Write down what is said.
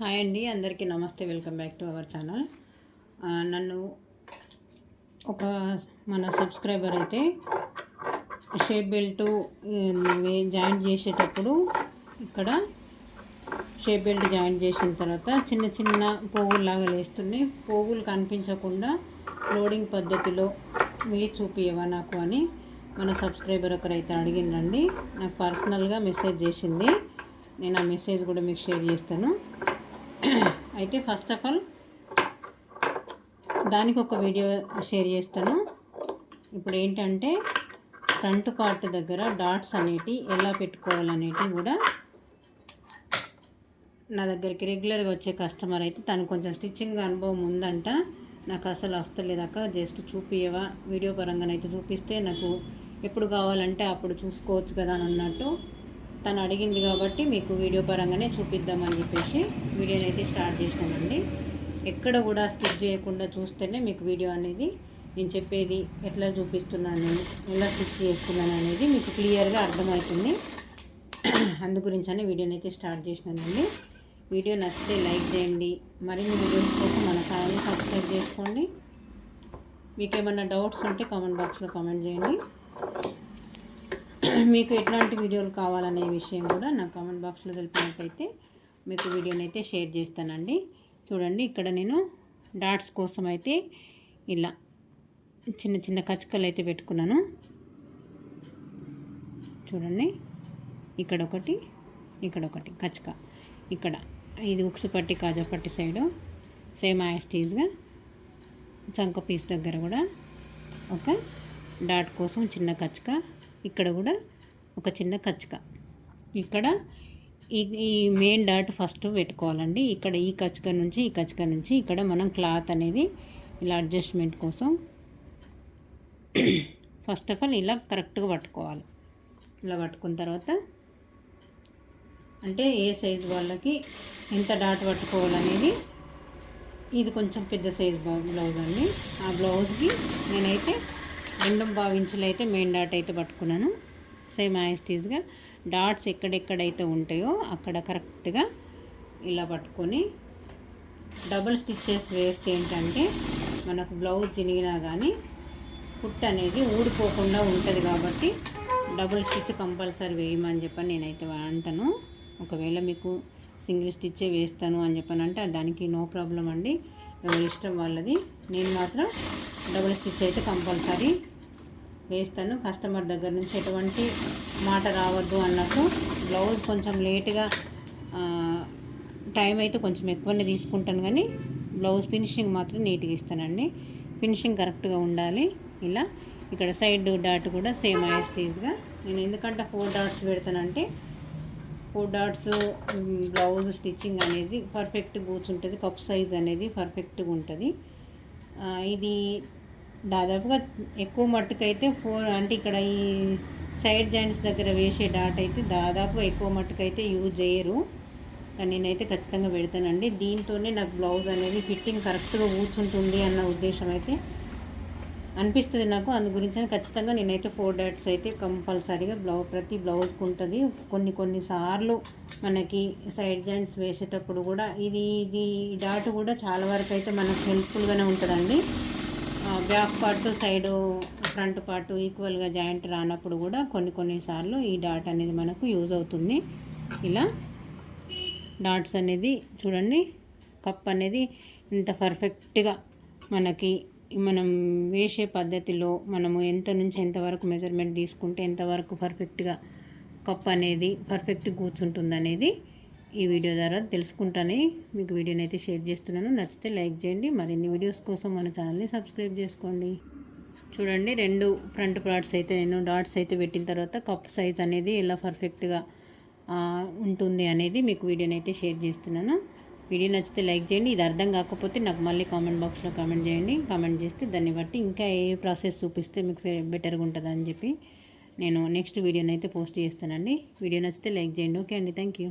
Hi అండి అందరికీ నమస్తే welcome back to our channel. నన్ను ఒక మన సబ్స్క్రైబర్ అయితే షేప్ బెల్ట్ జాయింట్ చేసేటప్పుడు ఇక్కడ షేప్ బెల్ట్ జాయింట్ చేసిన తర్వాత చిన్న చిన్న పోగుల్లాగా లేస్తున్నాయి. పోగులు కనిపించకుండా లోడింగ్ పద్ధతిలో మీరు చూపియవా నాకు అని మన సబ్స్క్రైబర్ ఒకరైతే అడిగిండండి. నాకు పర్సనల్గా మెసేజ్ చేసింది. నేను ఆ మెసేజ్ కూడా మీకు షేర్ చేస్తాను. అయితే ఫస్ట్ ఆఫ్ ఆల్ దానికి ఒక వీడియో షేర్ చేస్తాను. ఇప్పుడు ఏంటంటే ఫ్రంట్ పార్ట్ దగ్గర డాట్స్ అనేటి ఎలా పెట్టుకోవాలనేటి కూడా నా దగ్గరికి రెగ్యులర్గా వచ్చే కస్టమర్ అయితే తను కొంచెం స్టిచ్చింగ్ అనుభవం ఉందంట. నాకు అసలు వస్తలేదాక జస్ట్ చూపియవా వీడియో పరంగానైతే చూపిస్తే నాకు ఎప్పుడు కావాలంటే అప్పుడు చూసుకోవచ్చు కదా అని అన్నట్టు తను అడిగింది కాబట్టి మీకు వీడియో పరంగానే చూపిద్దామని చెప్పేసి వీడియోని అయితే స్టార్ట్ చేసినానండి ఎక్కడ కూడా స్కిప్ చేయకుండా చూస్తేనే మీకు వీడియో అనేది నేను చెప్పేది ఎట్లా చూపిస్తున్నాను నేను ఎలా స్టిచ్ చేస్తున్నాను అనేది మీకు క్లియర్గా అర్థమవుతుంది. అందు గురించి అని వీడియోని అయితే స్టార్ట్ చేసినానండి. వీడియో నచ్చితే లైక్ చేయండి. మరిన్ని వీడియోస్ కోసం మన ఛానల్ని సబ్స్క్రైబ్ చేసుకోండి. మీకు ఏమైనా డౌట్స్ ఉంటే కామెంట్ బాక్స్లో కామెంట్ చేయండి. మీకు ఎట్లాంటి వీడియోలు కావాలనే విషయం కూడా నా కామెంట్ బాక్స్లో తెలిపినట్టయితే మీకు వీడియోని అయితే షేర్ చేస్తానండి. చూడండి ఇక్కడ నేను డాట్స్ కోసం అయితే ఇలా చిన్న చిన్న కచ్చకలు అయితే పెట్టుకున్నాను. చూడండి ఇక్కడ ఒకటి ఇక్కడ ఒకటి కచ్చక ఇక్కడ ఇది ఉక్సు పట్టి కాజా పట్టి సైడు సేమ్ యాస్టీజ్గా చంక పీస్ దగ్గర కూడా ఒక డాట్ కోసం చిన్న కచ్చక ఇక్కడ కూడా ఒక చిన్న కచ్చక. ఇక్కడ ఈ ఈ మెయిన్ డాట్ ఫస్ట్ పెట్టుకోవాలండి. ఇక్కడ ఈ కచ్చక నుంచి ఈ కచ్చక నుంచి ఇక్కడ మనం క్లాత్ అనేది ఇలా అడ్జస్ట్మెంట్ కోసం ఫస్ట్ ఆఫ్ ఆల్ ఇలా కరెక్ట్గా పట్టుకోవాలి. ఇలా పట్టుకున్న తర్వాత అంటే ఏ సైజు వాళ్ళకి ఎంత డాట్ పట్టుకోవాలనేది ఇది కొంచెం పెద్ద సైజ్ బ్లౌజ్ అండి. ఆ బ్లౌజ్కి నేనైతే రెండు భావించులు అయితే మెయిన్ డాట్ అయితే పట్టుకున్నాను. సేమ్ యాస్టీజ్గా డాట్స్ ఎక్కడెక్కడైతే ఉంటాయో అక్కడ కరెక్ట్గా ఇలా పట్టుకొని డబుల్ స్టిచ్చెస్ వేస్తే ఏంటంటే మనకు బ్లౌజ్ చినిగినా కానీ కుట్ అనేది ఊడిపోకుండా ఉంటుంది కాబట్టి డబుల్ స్టిచ్ కంపల్సరీ వేయమని చెప్పని నేనైతే అంటాను. ఒకవేళ మీకు సింగిల్ స్టిచ్చే వేస్తాను అని చెప్పని అంటే దానికి నో ప్రాబ్లం అండి. ఎవరి ఇష్టం వాళ్ళది. నేను మాత్రం డబుల్ స్టిచ్ అయితే కంపల్సరీ వేస్తాను. కస్టమర్ దగ్గర నుంచి ఎటువంటి మాట రావద్దు అన్నట్టు బ్లౌజ్ కొంచెం లేట్గా టైం అయితే కొంచెం ఎక్కువనే తీసుకుంటాను కానీ బ్లౌజ్ ఫినిషింగ్ మాత్రం నీట్గా ఇస్తానండి. ఫినిషింగ్ కరెక్ట్గా ఉండాలి ఇలా. ఇక్కడ సైడ్ డాట్ కూడా సేమ్ యాస్టీజ్గా నేను ఎందుకంటే ఫోర్ డాట్స్ పెడతానంటే ఫోర్ డాట్స్ బ్లౌజ్ స్టిచ్చింగ్ అనేది పర్ఫెక్ట్ కూర్చుంటుంది కప్ సైజ్ అనేది పర్ఫెక్ట్గా ఉంటుంది. ఇది దాదాపుగా ఎక్కువ మట్టుకైతే ఫోర్ అంటే ఇక్కడ ఈ సైడ్ జాయింట్స్ దగ్గర వేసే డాట్ అయితే దాదాపుగా ఎక్కువ మట్టుకైతే యూజ్ చేయరు. కానీ నేనైతే ఖచ్చితంగా పెడతానండి. దీంతోనే నాకు బ్లౌజ్ అనేది ఫిట్టింగ్ కరెక్ట్గా కూర్చుంటుంది అన్న ఉద్దేశం అయితే అనిపిస్తుంది నాకు. అందు గురించి ఖచ్చితంగా నేనైతే ఫోర్ డాట్స్ అయితే కంపల్సరీగా బ్లౌజ్ ప్రతి బ్లౌజ్కి ఉంటుంది. కొన్ని కొన్ని సార్లు మనకి సైడ్ జాయింట్స్ వేసేటప్పుడు కూడా ఇది ఇది డాట్ కూడా చాలా వరకు అయితే మనకు హెల్ప్ఫుల్గానే ఉంటుందండి. Back part side front part ఈక్వల్గా జాయింట్ రానప్పుడు కూడా కొన్ని కొన్నిసార్లు ఈ డాట్ అనేది మనకు యూజ్ అవుతుంది. ఇలా డాట్స్ అనేది చూడండి కప్ అనేది ఇంత పర్ఫెక్ట్గా మనకి మనం వేసే పద్ధతిలో మనము ఎంత నుంచి ఎంతవరకు మెజర్మెంట్ తీసుకుంటే ఎంతవరకు పర్ఫెక్ట్గా కప్ అనేది పర్ఫెక్ట్ కూర్చుంటుంది అనేది ఈ వీడియో ద్వారా తెలుసుకుంటానే మీకు వీడియోని అయితే షేర్ చేస్తున్నాను. నచ్చితే లైక్ చేయండి. మరిన్ని వీడియోస్ కోసం మన ఛానల్ని సబ్స్క్రైబ్ చేసుకోండి. చూడండి రెండు ఫ్రంట్ పార్ట్స్ అయితే నేను డాట్స్ అయితే పెట్టిన తర్వాత కప్ సైజ్ అనేది ఎలా పర్ఫెక్ట్గా ఉంటుంది అనేది మీకు వీడియోని అయితే షేర్ చేస్తున్నాను. వీడియో నచ్చితే లైక్ చేయండి. ఇది అర్థం కాకపోతే నాకు మళ్ళీ కామెంట్ బాక్స్లో కామెంట్ చేయండి. కామెంట్ చేస్తే దాన్ని బట్టి ఇంకా ఏ ప్రాసెస్ చూపిస్తే మీకు బెటర్గా ఉంటుంది అని చెప్పి నేను నెక్స్ట్ వీడియోని అయితే పోస్ట్ చేస్తానండి. వీడియో నచ్చితే లైక్ చేయండి. ఓకే అండి. Thank you.